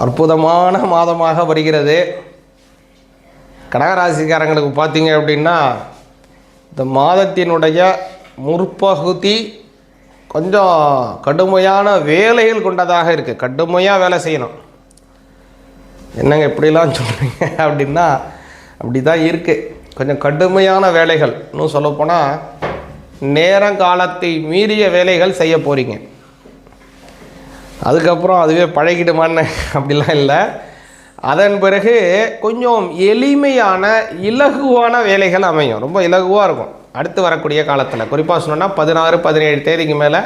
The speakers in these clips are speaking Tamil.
அற்புதமான மாதமாக வருகிறது. கடகராசிக்காரங்களுக்கு பார்த்தீங்க அப்படின்னா இந்த மாதத்தினுடைய முற்பகுதி கொஞ்சம் கடுமையான வேலைகள் கொண்டதாக இருக்குது கடுமையாக வேலை செய்யணும். என்னங்க இப்படிலாம் சொல்கிறீங்க அப்படின்னா அப்படி தான் இருக்குது கொஞ்சம் கடுமையான வேலைகள் இன்னும் சொல்லப்போனால் நேரங்காலத்தை மீறிய வேலைகள் செய்ய போகிறீங்க அதுக்கப்புறம் அதுவே பழகிடுமான்னு அப்படிலாம் இல்லை. அதன் பிறகு கொஞ்சம் எளிமையான இலகுவான வேலைகள் அமையும். ரொம்ப இலகுவாக இருக்கும். அடுத்து வரக்கூடிய காலத்தில். குறிப்பாக சொன்னோன்னா பதினாறு பதினேழு தேதிக்கு மேலே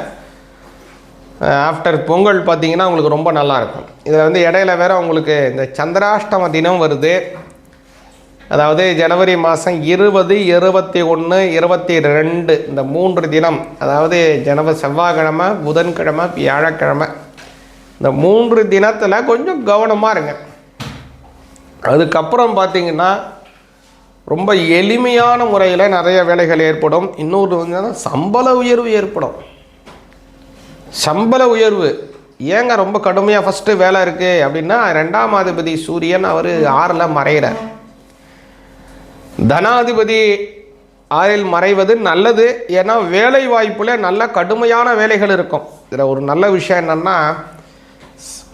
ஆஃப்டர் பொங்கல் பார்த்தீங்கன்னா உங்களுக்கு ரொம்ப நல்லாயிருக்கும் இதில் வந்து இடையில வேறு உங்களுக்கு இந்த சந்திராஷ்டம தினம் வருது. அதாவது ஜனவரி மாதம் இருபது இருபத்தி ஒன்று இருபத்தி ரெண்டு இந்த மூன்று தினம். அதாவது ஜனவரி செவ்வாய்க்கிழமை புதன்கிழமை வியாழக்கிழமை இந்த மூன்று தினத்தில் கொஞ்சம் கவனமாக இருங்க. அதுக்கப்புறம் பார்த்தீங்கன்னா ரொம்ப எளிமையான முறையில் நிறைய வேலைகள் ஏற்படும். இன்னொரு வந்து சம்பள உயர்வு ஏற்படும். சம்பள உயர்வு. ஏங்க ரொம்ப கடுமையாக ஃபஸ்ட்டு வேலை இருக்குது அப்படின்னா ரெண்டாம் அதிபதி சூரியன் அவர் ஆறில் மறைகிறார் தனாதிபதி ஆறில் மறைவது நல்லது. ஏன்னா வேலை வாய்ப்பில் நல்ல கடுமையான வேலைகள் இருக்கும். இதில் ஒரு நல்ல விஷயம் என்னென்னா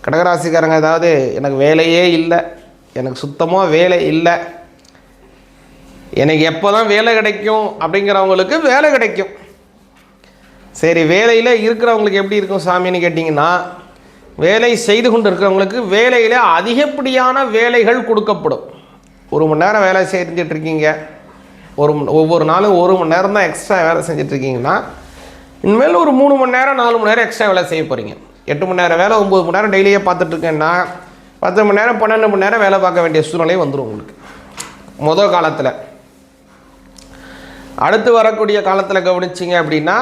கடகராசிக்காரங்க ஏதாவது எனக்கு வேலையே இல்லை எனக்கு சுத்தமாக வேலை இல்லை எனக்கு எப்போ தான் வேலை கிடைக்கும் அப்படிங்கிறவங்களுக்கு வேலை கிடைக்கும். சரி வேலையில் இருக்கிறவங்களுக்கு எப்படி இருக்கும் சாமின்னு கேட்டிங்கன்னா வேலை செய்து கொண்டு இருக்கிறவங்களுக்கு வேலையில் அதிகப்படியான வேலைகள் கொடுக்கப்படும். ஒரு மணி நேரம் வேலை செஞ்சுட்டு இருக்கீங்க. ஒரு ஒவ்வொரு நாளும் ஒரு மணி நேரம் தான் எக்ஸ்ட்ரா வேலை செஞ்சுட்டு இருக்கீங்கன்னா இனிமேல் ஒரு மூணு மணி நேரம் நாலு மணி நேரம் எக்ஸ்ட்ரா வேலை செய்ய போகிறீங்க எட்டு மணி நேரம் வேலை ஒம்பது மணி நேரம் டெய்லியே பார்த்துட்ருக்கேன்னா பத்து மணி நேரம் பன்னெண்டு மணி நேரம் வேலை பார்க்க வேண்டிய சூழ்நிலை வந்துடும் உங்களுக்கு. முதல் காலத்தில். அடுத்து வரக்கூடிய காலத்தில் கவனிச்சிங்க அப்படின்னா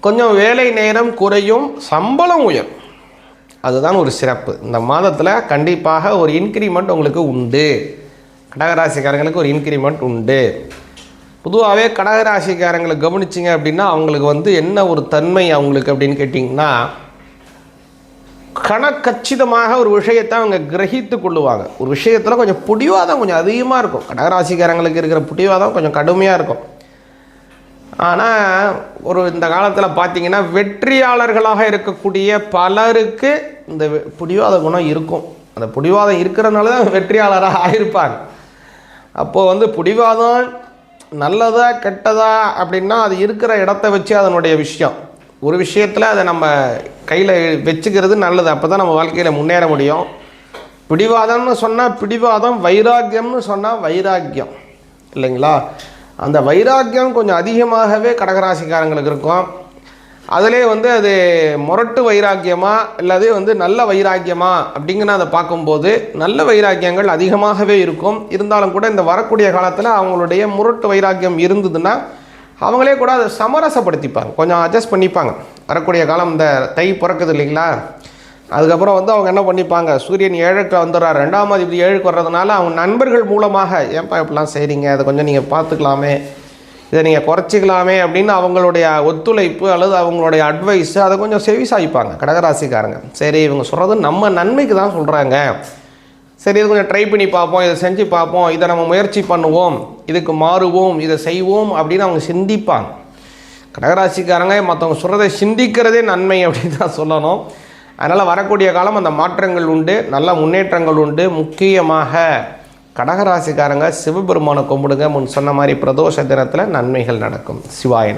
கொஞ்சம் வேலை நேரம் குறையும் சம்பளம் உயரும். அதுதான் ஒரு சிறப்பு. இந்த மாதத்தில் கண்டிப்பாக ஒரு இன்க்ரிமெண்ட் உங்களுக்கு உண்டு. கடகராசிக்காரங்களுக்கு ஒரு இன்க்ரிமெண்ட் உண்டு. பொதுவாகவே கடகராசிக்காரங்களை கவனிச்சிங்க அப்படின்னா அவங்களுக்கு வந்து என்ன ஒரு தன்மை அவங்களுக்கு அப்படின்னு கேட்டிங்கன்னா கணக்கச்சிதமாக ஒரு விஷயத்தை அவங்க கிரகித்து கொள்ளுவாங்க. ஒரு விஷயத்தில் கொஞ்சம் பிடிவாதம் கொஞ்சம் அதிகமாக இருக்கும். கடகராசிக்காரங்களுக்கு இருக்கிற பிடிவாதம் கொஞ்சம் கடுமையாக இருக்கும். ஆனால் ஒரு இந்த காலத்தில் பார்த்தீங்கன்னா வெற்றியாளர்களாக இருக்கக்கூடிய பலருக்கு இந்த பிடிவாத குணம் இருக்கும். அந்த பிடிவாதம் இருக்கிறனால தான் வெற்றியாளராக ஆயிருப்பாங்க. அப்போது வந்து பிடிவாதம் நல்லதா கெட்டதா அப்படின்னா அது இருக்கிற இடத்த வச்சு அதனுடைய விஷயம். ஒரு விஷயத்தில் அதை நம்ம கையில் வச்சுக்கிறது நல்லது. அப்போ தான் நம்ம வாழ்க்கையில் முன்னேற முடியும். பிடிவாதம்னு சொன்னால் பிடிவாதம் வைராக்கியம்னு சொன்னால் வைராக்கியம். இல்லைங்களா? அந்த வைராக்கியம் கொஞ்சம் அதிகமாகவே கடகராசிக்காரங்களுக்கு இருக்கும். அதிலே வந்து அது முரட்டு வைராக்கியமா இல்லாது வந்து நல்ல வைராக்கியமா அப்படிங்கிற அதை பார்க்கும்போது நல்ல வைராக்கியங்கள் அதிகமாகவே இருக்கும். இருந்தாலும் கூட இந்த வரக்கூடிய காலத்தில் அவங்களுடைய முரட்டு வைராக்கியம் இருந்ததுன்னா அவங்களே கூட அதை சமரசப்படுத்திப்பாங்க. கொஞ்சம் அட்ஜஸ்ட் பண்ணிப்பாங்க. வரக்கூடிய காலம் இந்த தை பிறக்குது இல்லைங்களா? அதுக்கப்புறம் வந்து அவங்க என்ன பண்ணிப்பாங்க? சூரியன் ஏழுக்கு வந்துடுறார். ரெண்டாம் அதிபதி ஏழுக்கு வர்றதுனால அவங்க நண்பர்கள் மூலமாக ஏன்ப்பா இப்படிலாம் செய்கிறீங்க அதை கொஞ்சம் நீங்கள் பார்த்துக்கலாமே. இதை நீங்கள் குறைச்சிக்கலாமே அப்படின்னு அவங்களுடைய ஒத்துழைப்பு அல்லது அவங்களுடைய அட்வைஸ் அதை கொஞ்சம் செவிசாய்ப்பாங்க. கடகராசிக்காரங்க. சரி இவங்க சொல்கிறது நம்ம நன்மைக்கு தான் சொல்கிறாங்க சரி இது கொஞ்சம் ட்ரை பண்ணி பார்ப்போம் இதை செஞ்சு பார்ப்போம் இதை நம்ம முயற்சி பண்ணுவோம் இதுக்கு மாறுவோம் இதை செய்வோம் அப்படின்னு அவங்க சிந்திப்பாங்க. கடகராசிக்காரங்க மற்றவங்க சொல்கிறதை சிந்திக்கிறதே நன்மை அப்படின்னு தான் சொல்லணும். அதனால் வரக்கூடிய காலம் அந்த மாற்றங்கள் உண்டு நல்ல முன்னேற்றங்கள் உண்டு. முக்கியமாக கடகராசிக்காரங்க சிவபெருமானை கும்பிடுங்க. முன் சொன்ன மாதிரி பிரதோஷ தினத்தில் நன்மைகள் நடக்கும். சிவாய